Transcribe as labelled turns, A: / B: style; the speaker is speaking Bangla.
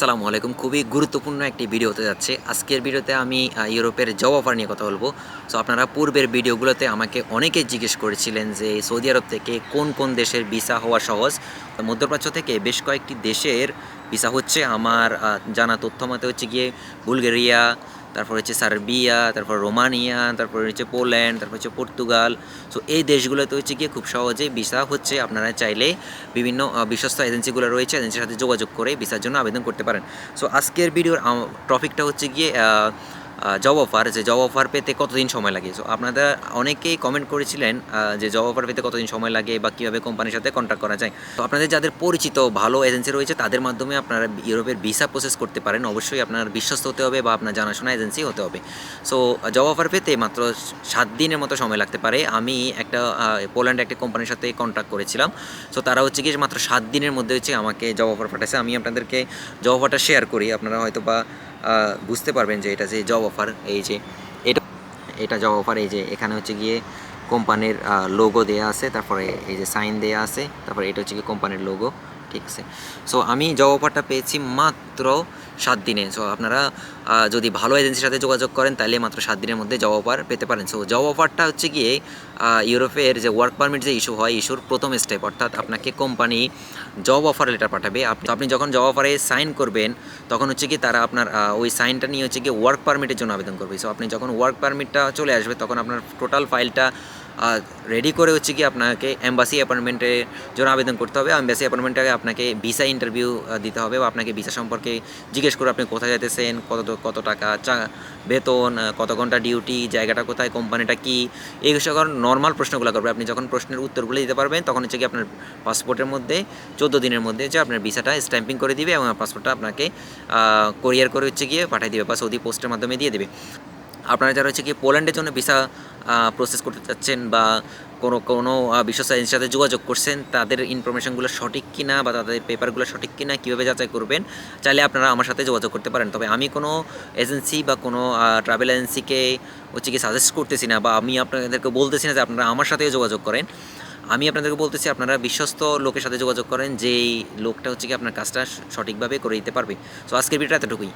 A: আসসালামু আলাইকুম। খুবই গুরুত্বপূর্ণ একটি ভিডিও হতে যাচ্ছে। আজকের ভিডিওতে আমি ইউরোপের জব অফার নিয়ে কথা বলব। সো আপনারা পূর্বের ভিডিওগুলোতে আমাকে অনেকে জিজ্ঞেস করেছিলেন যে, সৌদি আরব থেকে কোন কোন দেশের ভিসা হওয়া সহজ? মধ্যপ্রাচ্য থেকে বেশ কয়েকটি দেশের ভিসা হচ্ছে আমার জানা তথ্য মতে হচ্ছে গিয়ে বুলগেরিয়া তারপর হচ্ছে সার্বিয়া, তারপর রোমানিয়া, তারপর হচ্ছে পোল্যান্ড, তারপর হচ্ছে পর্তুগাল। সো এই দেশগুলোতে হচ্ছে গিয়ে খুব সহজে ভিসা হচ্ছে আপনারা চাইলে বিভিন্ন বিশ্বস্ত এজেন্সিগুলো রয়েছে এজেন্সির সাথে যোগাযোগ করে ভিসার জন্য আবেদন করতে পারেন। সো আজকের ভিডিওর টপিকটা হচ্ছে গিয়ে জব অফার যে জব অফার পেতে কতদিন সময় লাগে? সো আপনারা অনেকেই কমেন্ট করেছিলেন যে জব অফার পেতে কতদিন সময় লাগে বা কীভাবে কোম্পানির সাথে কন্ট্যাক্ট করা যায়। তো আপনাদের যাদের পরিচিত, ভালো এজেন্সি রয়েছে, তাদের মাধ্যমে আপনারা ইউরোপের ভিসা প্রসেস করতে পারেন। অবশ্যই আপনার বিশ্বস্ত হতে হবে বা আপনার জানাশোনা এজেন্সি হতে হবে। সো জব অফার পেতে মাত্র সাত দিনের মতো সময় লাগতে পারে। আমি একটা পোল্যান্ডে একটা কোম্পানির সাথে কন্ট্যাক্ট করেছিলাম। সো তারা হচ্ছে গিয়ে মাত্র সাত দিনের মধ্যে হচ্ছে আমাকে জব অফার পাঠাচ্ছে আমি আপনাদেরকে জব অফারটা শেয়ার করি। আপনারা হয়তো বা বুঝতে পারবেন যে এটা যে জব অফার এই যে এটা এটা জব অফার এই যে এখানে হচ্ছে গিয়ে কোম্পানির লোগো দেয়া আছে, তারপরে এই যে সাইন দেয়া আছে, তারপরে এটা হচ্ছে গিয়ে কোম্পানির লোগো ঠিক আছে সো আমি জব অফারটা পেয়েছি মাত্র সাত দিনে। সো আপনারা যদি ভালো এজেন্সির সাথে যোগাযোগ করেন, তাহলে মাত্র সাত দিনের মধ্যে জব অফার পেতে পারেন। সো জব অফারটা হচ্ছে গিয়ে ইউরোপের যে ওয়ার্ক পারমিট যে ইস্যু হয় ইস্যুর প্রথম স্টেপ অর্থাৎ আপনাকে কোম্পানি জব অফার লেটার পাঠাবে। আপনি যখন জব অফারে সাইন করবেন, তখন হচ্ছে কি তারা আপনার ওই সাইনটা নিয়ে হচ্ছে গিয়ে ওয়ার্ক পারমিটের জন্য আবেদন করবে। সো আপনি যখন ওয়ার্ক পারমিটটা চলে আসবে, তখন আপনার টোটাল ফাইলটা রেডি করে হচ্ছে কি আপনাকে এম্বাসি অ্যাপয়েন্টমেন্টের জন্য আবেদন করতে হবে এম্বাসি অ্যাপয়েন্টমেন্টে আপনাকে ভিসা ইন্টারভিউ দিতে হবে বা আপনাকে ভিসা সম্পর্কে জিজ্ঞেস করে আপনি কোথায় যেতেছেন, কত কত টাকা চা, বেতন কত ঘণ্টা ডিউটি জায়গাটা কোথায়, কোম্পানিটা কী, এই সকল নর্মাল প্রশ্নগুলো করবে। আপনি যখন প্রশ্নের উত্তরগুলো দিতে পারবেন, তখন হচ্ছে কি আপনার পাসপোর্টের মধ্যে, চোদ্দ দিনের মধ্যে যে আপনার ভিসাটা স্ট্যাম্পিং করে দিবে এবং পাসপোর্টটা আপনাকে কোরিয়ার করে হচ্ছে গিয়ে পাঠিয়ে দিবে বা সৌদি পোস্টের মাধ্যমে দিয়ে দেবে। আপনারা যারা হচ্ছে কি পোল্যান্ডের জন্য ভিসা প্রসেস করতে চাচ্ছেন বা কোনো কোনো বিশ্বস্ত এজেন্সির সাথে যোগাযোগ করছেন, তাদের ইনফরমেশনগুলো সঠিক কিনা বা তাদের পেপারগুলো সঠিক কিনা কীভাবে যাচাই করবেন, চাইলে আপনারা আমার সাথে যোগাযোগ করতে পারেন। তবে আমি কোনো এজেন্সি বা কোনো ট্রাভেল এজেন্সিকে হচ্ছে কি সাজেস্ট করতেছি না বা আমি আপনাদেরকে বলতেছি না যে আপনারা আমার সাথে যোগাযোগ করেন। আমি আপনাদেরকে বলতেছি আপনারা বিশ্বস্ত লোকের সাথে যোগাযোগ করেন, যেই লোকটা হচ্ছে কি আপনার কাজটা সঠিকভাবে করে দিতে পারবে। সো আজকের ভিডিওটা এতটুকুই।